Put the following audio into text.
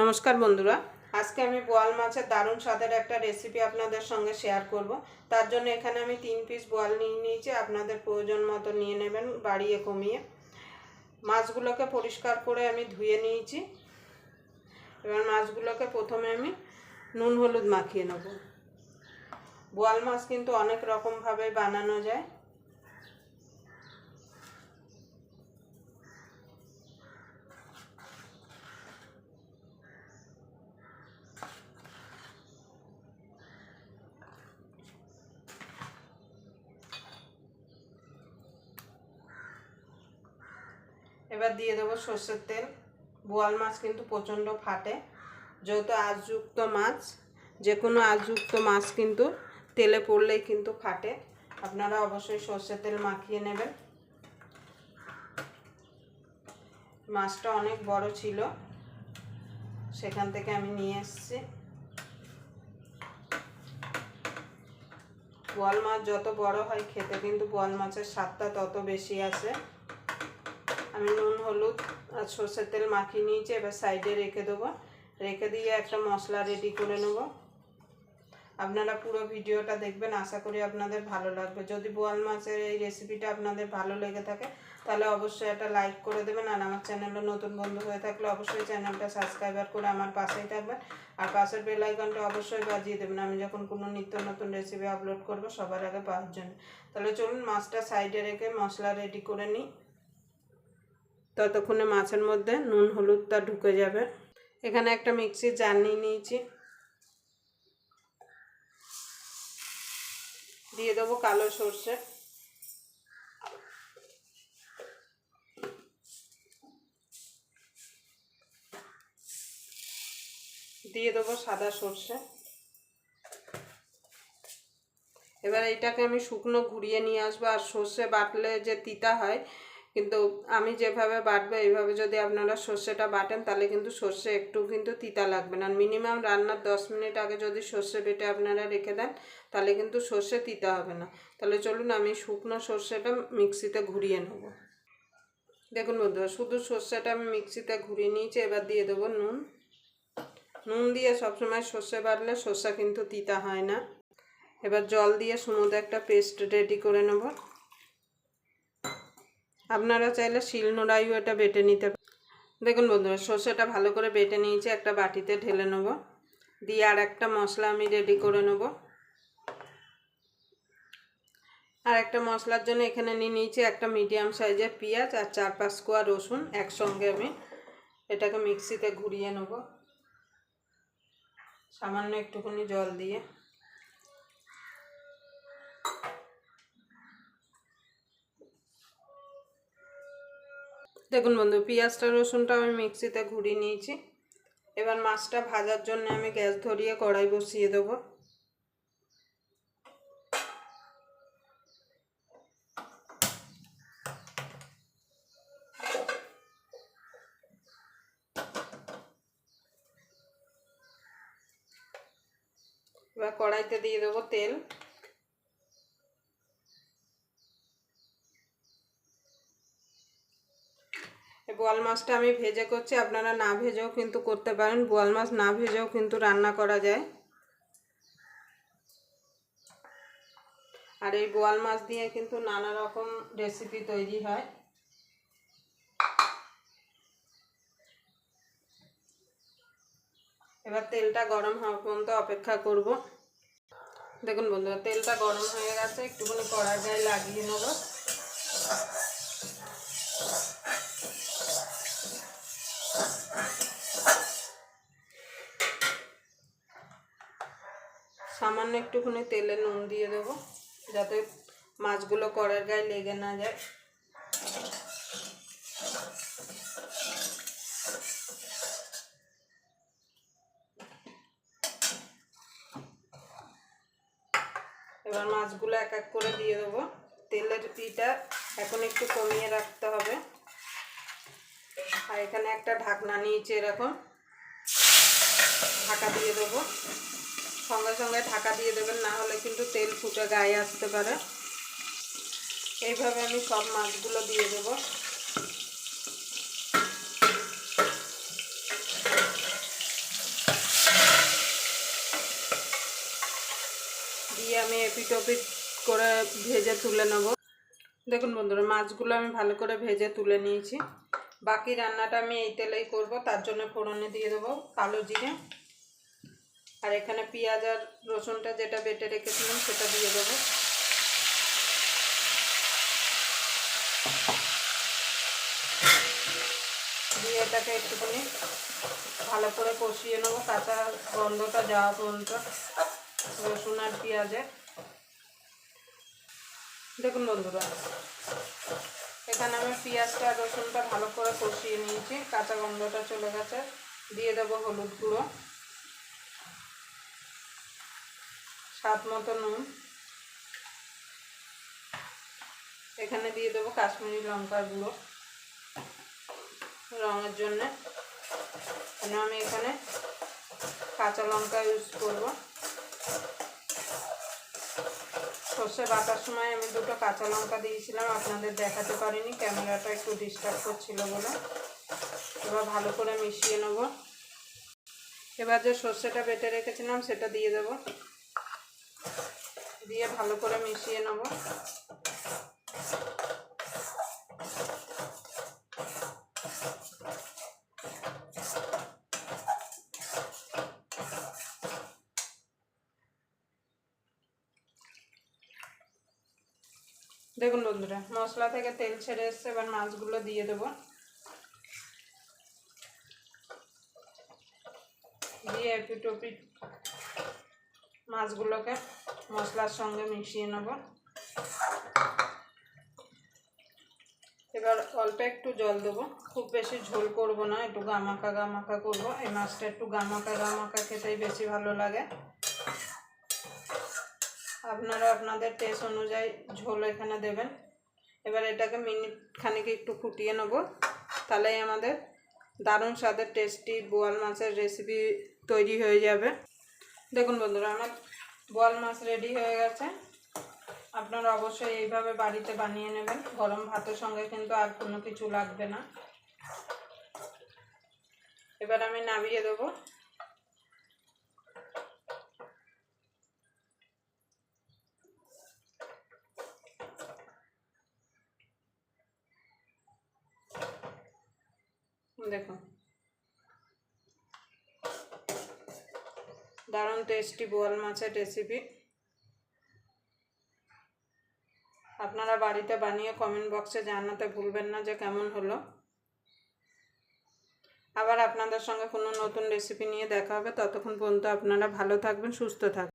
নমস্কার বন্ধুরা। আজকে আমি বোয়াল মাছের দারুণ স্বাদের একটা রেসিপি আপনাদের সঙ্গে শেয়ার করব। তার জন্য এখানে আমি তিন পিস বোয়াল নিয়ে নিয়েছি। আপনাদের প্রয়োজন মতো নিয়ে নেবেন, বাড়িয়ে কমিয়ে। মাছগুলোকে পরিষ্কার করে আমি ধুয়ে নিয়েছি। এবার মাছগুলোকে প্রথমে আমি নুন হলুদ মাখিয়ে নেব। বোয়াল মাছ কিন্তু অনেক রকমভাবে বানানো যায়। এবার দিয়ে দেবো সর্ষের তেল। বোয়াল মাছ কিন্তু প্রচণ্ড ফাটে। যেহেতু আজযুক্ত মাছ যে কোনো আজযুক্ত মাছ কিন্তু তেলে পড়লেই কিন্তু ফাটে। আপনারা অবশ্যই সর্ষের তেল মাখিয়ে নেবেন। মাছটা অনেক বড় ছিল। সেখান থেকে আমি নিয়ে এসেছি। বোয়াল মাছ যত বড় হয়, খেতে কিন্তু বোয়াল মাছের স্বাদটা তত বেশি আসে। আমি নুন, হলুদ আর সর্ষের তেল মাখিয়ে নিয়েছি, এবার সাইডে রেখে দেবো। রেখে দিয়ে একটা মশলা রেডি করে নেব। আপনারা পুরো ভিডিওটা দেখবেন, আশা করি আপনাদের ভালো লাগবে। যদি বোয়াল মাছের এই রেসিপিটা আপনাদের ভালো লেগে থাকে, তাহলে অবশ্যই একটা লাইক করে দেবেন। আর আমার চ্যানেলে নতুন বন্ধু হয়ে থাকলে অবশ্যই চ্যানেলটা সাবস্ক্রাইবার করে আমার পাশেই থাকবেন। আর পাশের বেল আইকনটা অবশ্যই বাজিয়ে দেবেন। আমি যখন কোনো নিত্য নতুন রেসিপি আপলোড করব, সবার আগে পাওয়ার জন্য। তাহলে চলুন মাছটা সাইডে রেখে মশলা রেডি করে নিই। ততক্ষণে মাছের মধ্যে নুন, হলুদটা ঢুকে যাবে। এখানে একটা মিক্সি জার নিয়ে নিয়েছি। দিয়ে দেবো কালো সর্ষে। দিয়ে দেবো সাদা সর্ষে। এবার এইটাকে আমি শুকনো ঘুরিয়ে নিয়ে আসব। আর সর্ষে বাটলে যে তিতা হয় কিন্তু আমি যেভাবে বাটবো, এইভাবে যদি আপনারা সর্ষেটা বাটেন, তাহলে কিন্তু সর্ষে একটু কিন্তু তিতা লাগবে না। মিনিমাম রান্নার দশ মিনিট আগে যদি সর্ষে বেটে আপনারা রেখে দেন, তাহলে কিন্তু সর্ষে তিতা হবে না। তাহলে চলুন আমি শুকনো সর্ষেটা মিক্সিতে ঘুরিয়ে নেব। দেখুন বন্ধুরা, শুধু সর্ষেটা আমি মিক্সিতে ঘুরিয়ে নিয়েছি, এবার দিয়ে দেবো নুন। নুন দিয়ে সবসময় সর্ষে বাটলে সর্ষে কিন্তু তিতা হয় না। এবার জল দিয়ে সমুদ্রে একটা পেস্ট রেডি করে নেব। আপনারা চাইলে শিলনোড়াইও এটা বেটে নিতে দেখুন বন্ধুরা, সর্ষেটা ভালো করে বেটে নিয়েছি, একটা বাটিতে ঢেলে নেব। দিয়ে আর একটা মশলা আমি রেডি করে নেব। আর একটা মশলার জন্য এখানে নিয়ে নিয়েছি একটা মিডিয়াম সাইজের পেঁয়াজ আর চার পাঁচ কোয়া রসুন একসঙ্গে আমি এটাকে মিক্সিতে ঘুরিয়ে নেব। সামান্য একটুখানি জল দিয়ে। দেখুন বন্ধু, পেঁয়াজটা রসুনটা আমি মিক্সিতে ঘুরিয়ে নিয়েছি। এবার মাছটা ভাজার জন্য আমি গ্যাস ধরিয়ে কড়াই বসিয়ে দেবো। এবার কড়াইতে দিয়ে দেবো তেল বোয়াল মাছটা আমি ভেজে করছি, আপনারা না ভেজেও কিন্তু করতে পারেন, বোয়াল মাছ না ভেজেও কিন্তু রান্না করা যায়। আর এই বোয়াল মাছ দিয়ে কিন্তু নানা রকম রেসিপি তৈরি হয়। এবার তেলটা গরম হওয়া পর্যন্ত অপেক্ষা করব। দেখুন বন্ধুরা, তেলটা গরম হয়ে গেছে, একটুখানি কড়াই গায়ে লাগিয়ে নেব। সামান্য একটুখানি তেলে নুন দিয়ে দেব, যাতে মাছগুলো কড়ার গায়ে লেগে না যায়। এবার মাছগুলো এক এক করে দিয়ে দেবো। তেলের পিটা এখন একটু কমিয়ে রাখতে হবে। আর এখানে একটা ঢাকনা নিয়েছি এরকম। ঢাকা দিয়ে দেবো। সঙ্গে সঙ্গে ঢাকা দিয়ে দেবেন, না হলে কিন্তু তেল ফুটে গায়ে আসতে পারে। এইভাবে আমি সব মাছগুলো দিয়ে দেব। দিয়ে আমি এপিটপিট করে ভেজে তুলে নেব। দেখুন বন্ধুরা, মাছগুলো আমি ভালো করে ভেজে তুলে নিয়েছি। বাকি রান্নাটা আমি এই তেলেই করব, তার জন্য ফোড়নে দিয়ে দেবো কালো জিরে। আর এখানে পেঁয়াজ আর রসুনটা যেটা বেটে রেখেছিলাম সেটা দিয়ে দেবো। দিয়ে এটাকে একটুখানি ভালো করে কষিয়ে নেব, কাঁচা গন্ধটা যাওয়া পর্যন্ত। রসুন আর পেঁয়াজের দেখুন বন্ধুরা, এখানে আমি পেঁয়াজটা রসুনটা ভালো করে কষিয়ে নিয়েছি, কাঁচা গন্ধটা চলে গেছে। দিয়ে দেবো হলুদ গুঁড়ো। স্বাদ মতো নুন। এখানে দিয়ে দেবো কাশ্মীরি লঙ্কার গুঁড়ো। রঙের জন্যে। কেন আমি এখানে কাঁচা লঙ্কা ইউজ করব। সর্ষে বাটার সময় আমি দুটো কাঁচা লঙ্কা দিয়েছিলাম, আপনাদের দেখাতে পারিনি, ক্যামেরাটা একটু ডিস্টার্ব করছিল বলে। এবার ভালো করে মিশিয়ে নেব। এবার যে সর্ষেটা বেটে রেখেছিলাম, সেটা দিয়ে দেব। দিয়ে ভালো করে মিশিয়ে নেব। দেখুন বন্ধুরা, মশলা থেকে তেল ছেড়ে এসছে, এবার মাছগুলো দিয়ে দেবো। দিয়ে এপিটোপিট মাছগুলোকে মশলার সঙ্গে মিশিয়ে নেব। এবার অল্প একটু জল দেবো। খুব বেশি ঝোল করব না, একটু গামাকা গামাকা করব। এই মাছটা একটু গামাকা গামাকা খেতেই বেশি ভালো লাগে। আপনারা আপনাদের টেস্ট অনুযায়ী ঝোল এখানে দেবেন। এবার এটাকে মিনিট খানিক একটু ফুটিয়ে নেব। তাহলেই আমাদের দারুণ স্বাদের টেস্টি বোয়াল মাছের রেসিপি তৈরি হয়ে যাবে। দেখুন বন্ধুরা, আমার বোয়াল মাছ রেডি হয়ে গেছে। আপনারা অবশ্যই এইভাবে বাড়িতে বানিয়ে নেবেন। গরম ভাতের সঙ্গে কিন্তু আর কোনো কিছু লাগবে না। এবার আমি নামিয়ে দেবো। দেখুন। দারুণ টেস্টি বোয়াল মাছের রেসিপি আপনারা বাড়িতে বানিয়ে কমেন্ট বক্সে জানাতে ভুলবেন না যে কেমন হলো। আবার আপনাদের সঙ্গে কোনো নতুন রেসিপি নিয়ে দেখা হবে। ততক্ষণ পর্যন্ত আপনারা ভালো থাকবেন, সুস্থ থাকবেন।